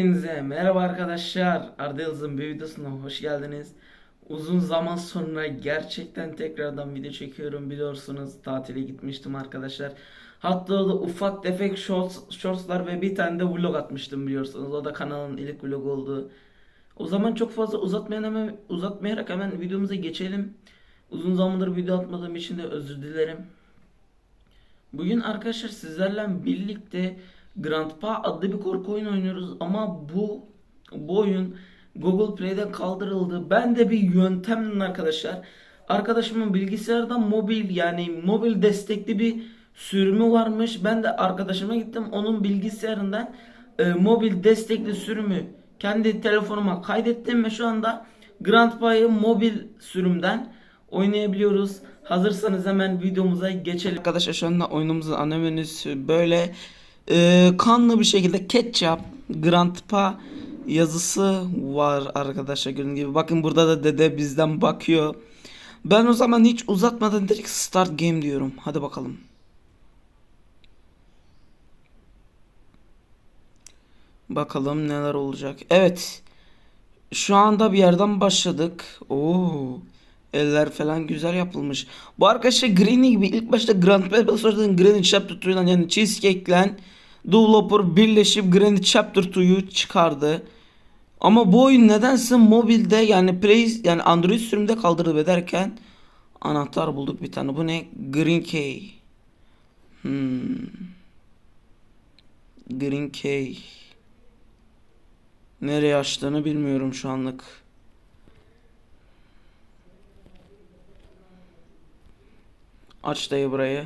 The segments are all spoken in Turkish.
Hepinize merhaba arkadaşlar. Arda Yıldız'ın bir videosuna hoş geldiniz. Uzun zaman sonra gerçekten tekrardan video çekiyorum biliyorsunuz. Tatile gitmiştim arkadaşlar. Hatta da ufak tefek shorts, shortslar ve bir tane de vlog atmıştım biliyorsunuz. O da kanalın ilk vlogu oldu. O zaman çok fazla uzatmayan hemen, uzatmayarak hemen videomuza geçelim. Uzun zamandır video atmadığım için de özür dilerim. Bugün arkadaşlar sizlerle birlikte Grandpa adlı bir korku oyunu oynuyoruz ama bu bu oyun Google Play'den kaldırıldı. Ben de bir yöntemle arkadaşlar arkadaşımın bilgisayardan mobil yani mobil destekli bir sürümü varmış. Ben de arkadaşıma gittim onun bilgisayarından e, mobil destekli sürümü kendi telefonuma kaydettim ve şu anda Grandpa'yı mobil sürümden oynayabiliyoruz. Hazırsanız hemen videomuza geçelim. Arkadaşlar şu anda oyunumuzun ana menüsü böyle e, kanlı bir şekilde ketchup Grandpa yazısı var arkadaşlar gördüğünüz gibi. Bakın burada da dede bizden bakıyor. Ben o zaman hiç uzatmadan direkt start game diyorum. Hadi bakalım. Bakalım neler olacak. Evet. Şu anda bir yerden başladık. Oo. Eller falan güzel yapılmış. Bu arkadaşlar Greeny gibi ilk başta Grand Prix sonradan Granny Chapter 2'den yani Cheesecake'len Developer birleşip Granny Chapter 2'yu çıkardı. Ama bu oyun nedense mobilde yani Play yani Android sürümde kaldırıldı ederken anahtar bulduk bir tane. Bu ne? Green Key. Hmm. Green Key. Nereye açtığını bilmiyorum şu anlık. Aç dayı burayı.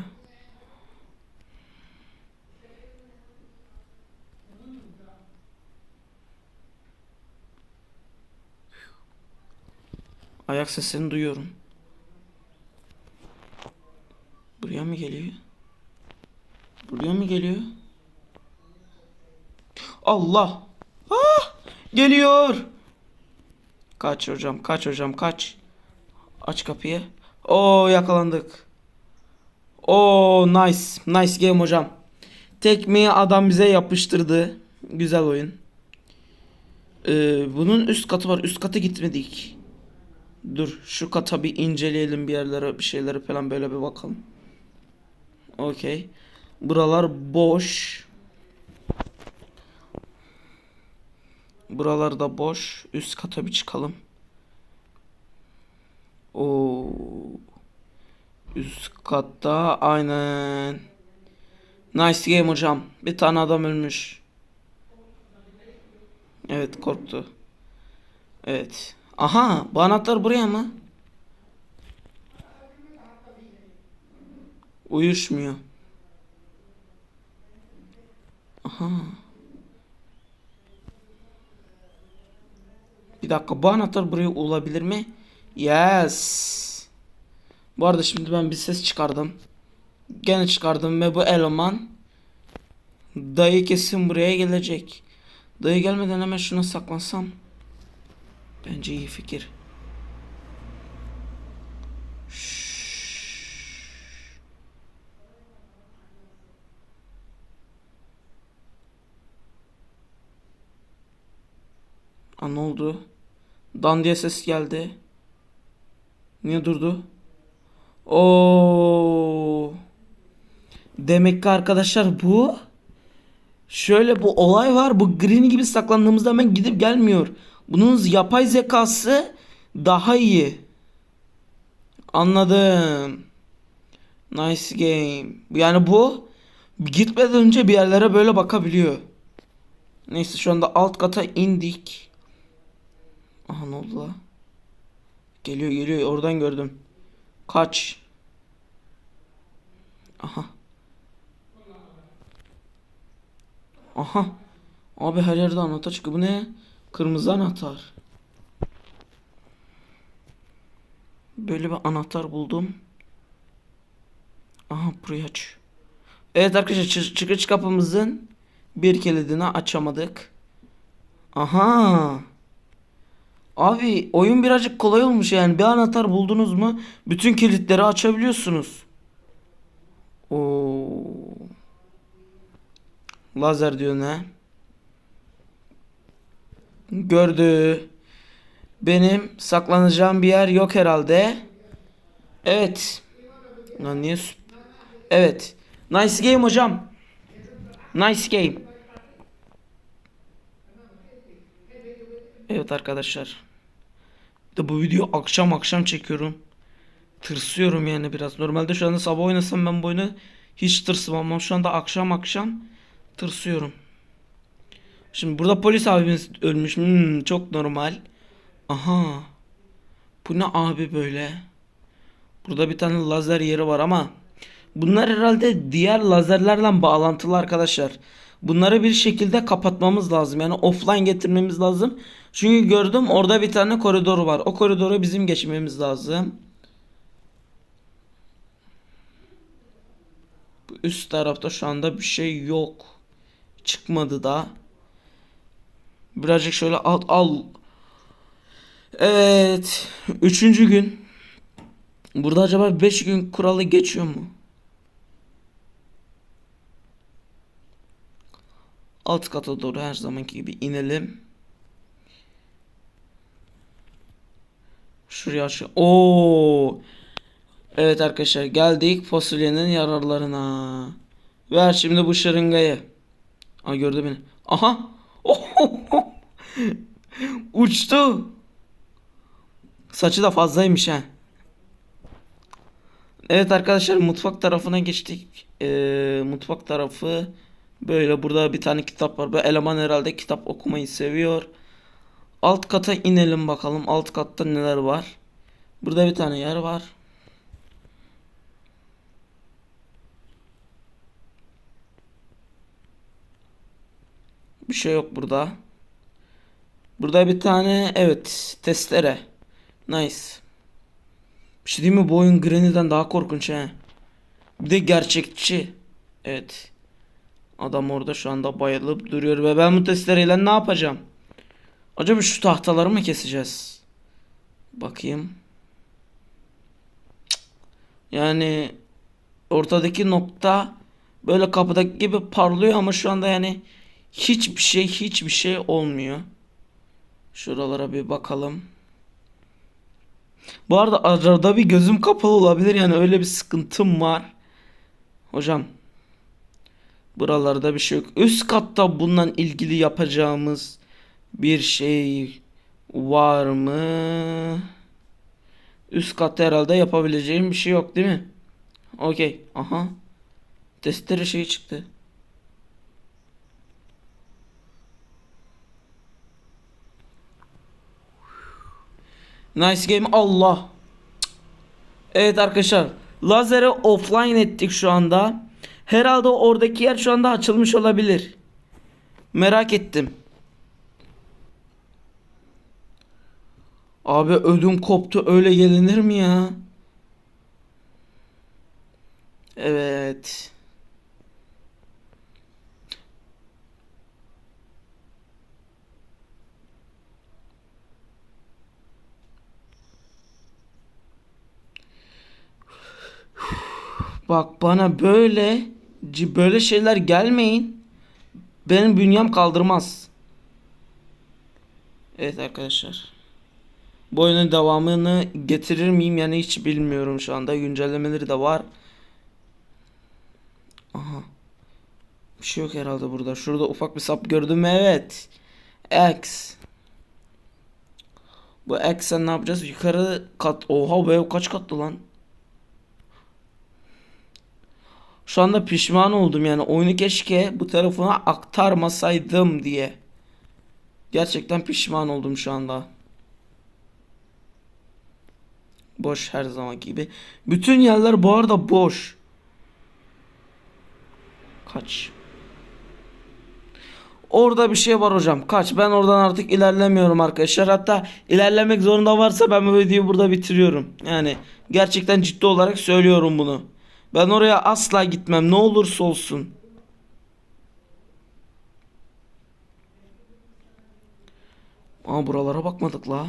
Ayak sesini duyuyorum. Buraya mı geliyor? Buraya mı geliyor? Allah! Ah! Geliyor! Kaç hocam, kaç hocam, kaç. Aç kapıyı. Oo yakalandık. Oo nice. Nice game hocam. Tekmeyi adam bize yapıştırdı. Güzel oyun. Ee, bunun üst katı var. Üst kata gitmedik. Dur şu kata bir inceleyelim bir yerlere bir şeylere falan böyle bir bakalım. Okey. Buralar boş. Buralar da boş. Üst kata bir çıkalım. Oo. Üst katta aynen. Nice game hocam. Bir tane adam ölmüş. Evet korktu. Evet. Aha bu anahtar buraya mı? Uyuşmuyor. Aha. Bir dakika bu anahtar buraya olabilir mi? Yes. Bu arada şimdi ben bir ses çıkardım. Gene çıkardım ve bu eleman dayı kesin buraya gelecek. Dayı gelmeden hemen şuna saklansam. Bence iyi fikir. Aa, ne oldu? Dan diye ses geldi. Niye durdu? Oo. Demek ki arkadaşlar bu şöyle bu olay var. Bu green gibi saklandığımızda hemen gidip gelmiyor. Bunun yapay zekası daha iyi. Anladım. Nice game. Yani bu gitmeden önce bir yerlere böyle bakabiliyor. Neyse şu anda alt kata indik. Aha ne oldu la? Geliyor geliyor oradan gördüm. Kaç. Aha. Aha. Abi her yerde anahtar çıkıyor. Bu ne? Kırmızı anahtar. Böyle bir anahtar buldum. Aha burayı aç. Evet arkadaşlar çı- çıkış kapımızın bir kilidini açamadık. Aha. Abi oyun birazcık kolay olmuş yani. Bir anahtar buldunuz mu bütün kilitleri açabiliyorsunuz. Oo. Lazer diyor ne? Gördü. Benim saklanacağım bir yer yok herhalde. Evet. Lan niye? Evet. Nice game hocam. Nice game. Evet arkadaşlar. De bu video akşam akşam çekiyorum. Tırsıyorum yani biraz. Normalde şu anda sabah oynasam ben bu oyunu hiç tırsmam ama şu anda akşam akşam tırsıyorum. Şimdi burada polis abimiz ölmüş. Hmm, çok normal. Aha. Bu ne abi böyle? Burada bir tane lazer yeri var ama bunlar herhalde diğer lazerlerle bağlantılı arkadaşlar. Bunları bir şekilde kapatmamız lazım. Yani offline getirmemiz lazım. Çünkü gördüm orada bir tane koridor var. O koridoru bizim geçmemiz lazım. Bu üst tarafta şu anda bir şey yok. Çıkmadı da. Birazcık şöyle al al. Evet. Üçüncü gün. Burada acaba 5 gün kuralı geçiyor mu? Alt kata doğru her zamanki gibi inelim. Şuraya aç. Oo. Evet arkadaşlar geldik fasulyenin yararlarına. Ver şimdi bu şırıngayı. Aa gördü beni. Aha. Uçtu. Saçı da fazlaymış ha. Evet arkadaşlar mutfak tarafına geçtik. Ee, mutfak tarafı böyle burada bir tane kitap var. Bu eleman herhalde kitap okumayı seviyor. Alt kata inelim bakalım. Alt katta neler var. Burada bir tane yer var. Bir şey yok burada. Burada bir tane evet testere. Nice. Bir şey değil mi bu oyun Granny'den daha korkunç he. Bir de gerçekçi. Evet. Adam orada şu anda bayılıp duruyor ve ben bu testereyle ne yapacağım? Acaba şu tahtaları mı keseceğiz? Bakayım. Yani ortadaki nokta böyle kapıdaki gibi parlıyor ama şu anda yani hiçbir şey hiçbir şey olmuyor. Şuralara bir bakalım. Bu arada arada bir gözüm kapalı olabilir yani öyle bir sıkıntım var. Hocam. Buralarda bir şey yok. Üst katta bundan ilgili yapacağımız bir şey var mı? Üst katta herhalde yapabileceğim bir şey yok değil mi? Okey. Aha. Testere şey çıktı. Nice game. Allah. Evet arkadaşlar. Lazeri offline ettik şu anda. Herhalde oradaki yer şu anda açılmış olabilir. Merak ettim. Abi ödüm koptu. Öyle gelinir mi ya? Evet. Bak bana böyle böyle şeyler gelmeyin. Benim bünyem kaldırmaz. Evet arkadaşlar. Bu oyunun devamını getirir miyim yani hiç bilmiyorum şu anda. Güncellemeleri de var. Aha. Bir şey yok herhalde burada. Şurada ufak bir sap gördüm. Evet. X. Bu X'e ne yapacağız? Yukarı kat. Oha bu ev kaç katlı lan? Şu anda pişman oldum yani oyunu keşke bu tarafına aktarmasaydım diye. Gerçekten pişman oldum şu anda. Boş her zaman gibi. Bütün yerler bu arada boş. Kaç. Orada bir şey var hocam. Kaç. Ben oradan artık ilerlemiyorum arkadaşlar. Hatta ilerlemek zorunda varsa ben bu videoyu burada bitiriyorum. Yani gerçekten ciddi olarak söylüyorum bunu. Ben oraya asla gitmem ne olursa olsun. Aa buralara bakmadık la.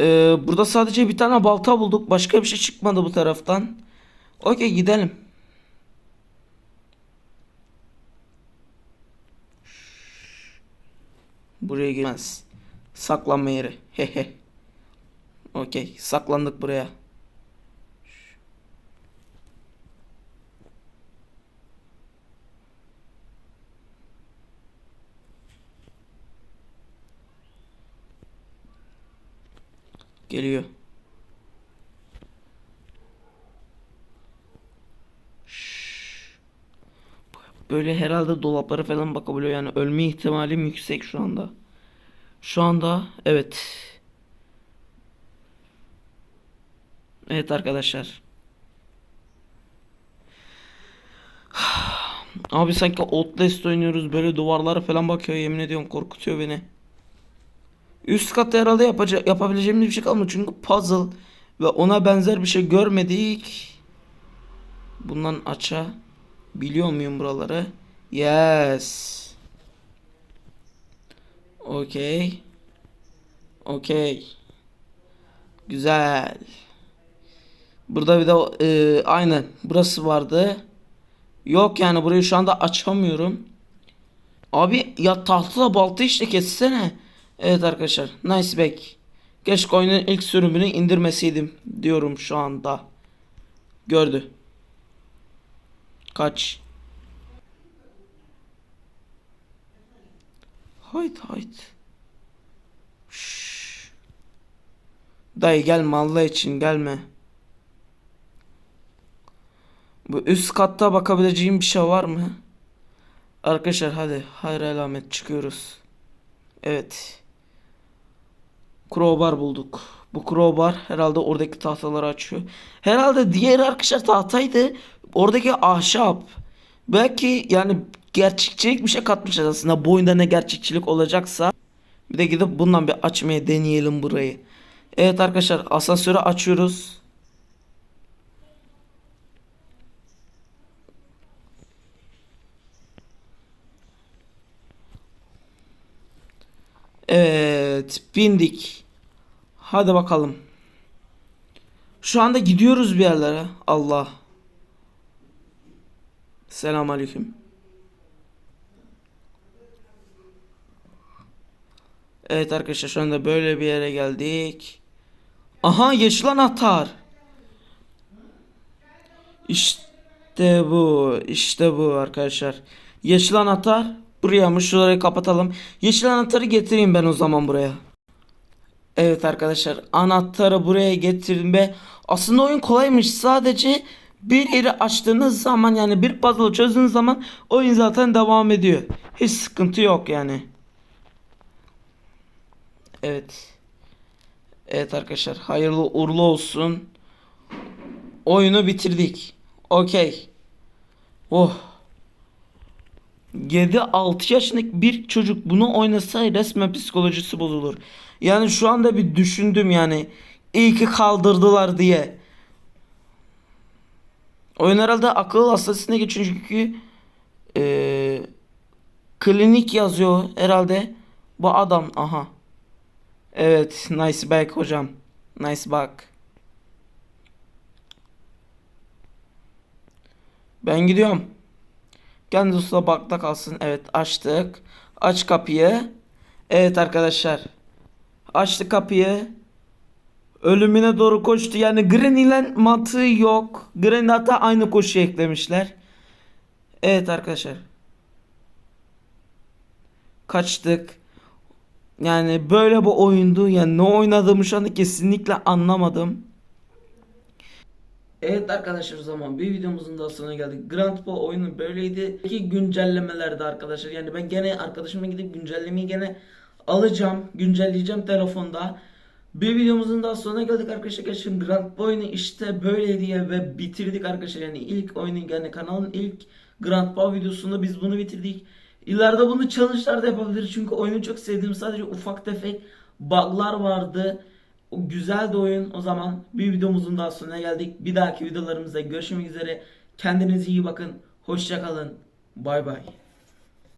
Ee, burada sadece bir tane balta bulduk. Başka bir şey çıkmadı bu taraftan. Okey gidelim. Buraya girmez. Saklanma yeri. Hehe. Okey. Saklandık buraya. Geliyor. Şşş. Böyle herhalde dolaplara falan bakabiliyor yani ölme ihtimalim yüksek şu anda. Şu anda evet. Evet arkadaşlar. Abi sanki Outlast oynuyoruz böyle duvarlara falan bakıyor yemin ediyorum korkutuyor beni. Üst katta herhalde yapacak yapabileceğimiz bir şey kalmadı çünkü puzzle ve ona benzer bir şey görmedik. Bundan aça biliyor muyum buraları? Yes. Okey. Okey. Güzel. Burada bir de e, aynen burası vardı. Yok yani burayı şu anda açamıyorum. Abi ya tahtalı balta işte kessene. Evet arkadaşlar. Nice back. Keşke oyunun ilk sürümünü indirmeseydim diyorum şu anda. Gördü. Kaç. Hayt hayt. Şşş. Dayı gelme Allah için gelme. Bu üst katta bakabileceğim bir şey var mı? Arkadaşlar hadi hayır alamet çıkıyoruz. Evet. Crowbar bulduk. Bu crowbar herhalde oradaki tahtaları açıyor. Herhalde diğer arkadaşlar tahtaydı. Oradaki ahşap. Belki yani gerçekçilik bir şey katmışlar aslında. Bu oyunda ne gerçekçilik olacaksa. Bir de gidip bundan bir açmaya deneyelim burayı. Evet arkadaşlar asansörü açıyoruz. Evet, bindik. Hadi bakalım. Şu anda gidiyoruz bir yerlere. Allah. Selamünaleyküm. Evet arkadaşlar şu anda böyle bir yere geldik. Aha yeşil anahtar. İşte bu. işte bu arkadaşlar. Yeşil anahtar. Buraya mı? Şurayı kapatalım. Yeşil anahtarı getireyim ben o zaman buraya. Evet arkadaşlar anahtarı buraya getirdim ve aslında oyun kolaymış sadece bir yeri açtığınız zaman yani bir puzzle çözdüğünüz zaman oyun zaten devam ediyor. Hiç sıkıntı yok yani. Evet. Evet arkadaşlar hayırlı uğurlu olsun. Oyunu bitirdik. Okey. Oh. 7-6 yaşındaki bir çocuk bunu oynasa resmen psikolojisi bozulur. Yani şu anda bir düşündüm yani. İyi ki kaldırdılar diye. Oyun herhalde akıl hastanesine geçiyor çünkü eee, klinik yazıyor herhalde. Bu adam aha. Evet nice back hocam. Nice back. Ben gidiyorum. Kendi usta bakta kalsın. Evet açtık. Aç kapıyı. Evet arkadaşlar. Açtı kapıyı. Ölümüne doğru koştu. Yani Granny ile mantığı yok. Granny hatta aynı koşu eklemişler. Evet arkadaşlar. Kaçtık. Yani böyle bu oyundu. Yani ne oynadığımı şu anda kesinlikle anlamadım. Evet arkadaşlar o zaman bir videomuzun daha sonuna geldik. Grand Ball oyunu böyleydi. İki güncellemelerde arkadaşlar. Yani ben gene arkadaşıma gidip güncellemeyi gene alacağım. Güncelleyeceğim telefonda. Bir videomuzun daha sonuna geldik arkadaşlar. Gerçekten Grand Ball oyunu işte böyleydi ya ve bitirdik arkadaşlar. Yani ilk oyunu yani kanalın ilk Grand Ball videosunda biz bunu bitirdik. İleride bunu challenge'lar da yapabiliriz. Çünkü oyunu çok sevdiğim sadece ufak tefek bug'lar vardı. O güzel de oyun. O zaman bir videomuzun daha sonuna geldik. Bir dahaki videolarımızda görüşmek üzere. Kendinize iyi bakın. Hoşçakalın. Bay bay.